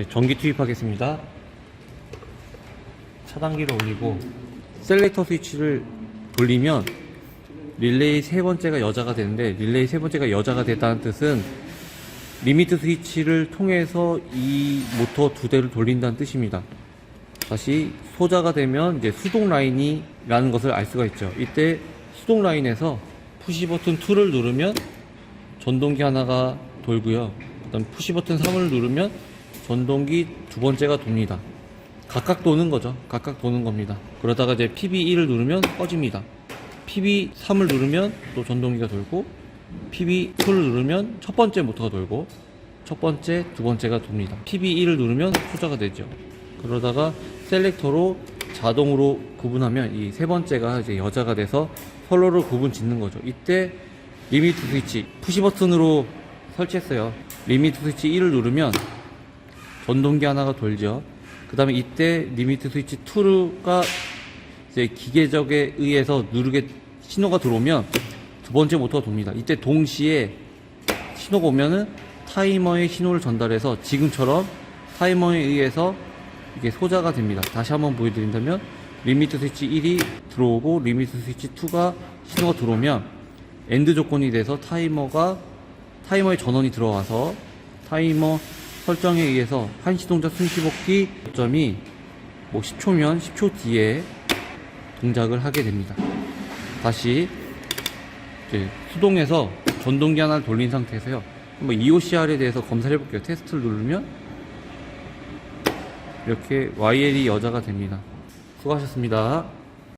이제 전기 투입하겠습니다. 차단기를 올리고 셀렉터 스위치를 돌리면 릴레이 세 번째가 여자가 되는데 릴레이 세 번째가 여자가 됐다는 뜻은 리미트 스위치를 통해서 이 모터 두 대를 돌린다는 뜻입니다. 다시 소자가 되면 이제 수동 라인이라는 것을 알 수가 있죠. 이때 수동 라인에서 푸시 버튼 2를 누르면 전동기 하나가 돌고요. 그다음 푸시 버튼 3을 누르면 전동기 두 번째가 돕니다. 각각 도는 거죠. 각각 도는 겁니다. 그러다가 이제 PB1을 누르면 꺼집니다. PB3을 누르면 또 전동기가 돌고 PB2를 누르면 첫 번째 모터가 돌고 첫 번째, 두 번째가 돕니다. PB1을 누르면 소자가 되죠. 그러다가 셀렉터로 자동으로 구분하면 이 세 번째가 이제 여자가 돼서 서로를 구분 짓는 거죠. 이때 리미트 스위치 푸시 버튼으로 설치했어요. 리미트 스위치 1을 누르면 전동기 하나가 돌죠. 그 다음에 이때 리미트 스위치 2가 이제 기계적에 의해서 누르게 신호가 들어오면 두 번째 모터가 돕니다. 이때 동시에 신호가 오면은 타이머에 신호를 전달해서 지금처럼 타이머에 의해서 이게 소자가 됩니다. 다시 한번 보여드린다면 리미트 스위치 1이 들어오고 리미트 스위치 2가 신호가 들어오면 엔드 조건이 돼서 타이머가 타이머의 전원이 들어와서 타이머 설정에 의해서 한시 동작 숨쉬복기 점이 뭐 10초면 10초 뒤에 동작을 하게 됩니다. 다시 수동에서 전동기 하나를 돌린 상태에서요. 한번 EOCR에 대해서 검사를 해볼게요. 테스트를 누르면 이렇게 YL이 여자가 됩니다. 수고하셨습니다.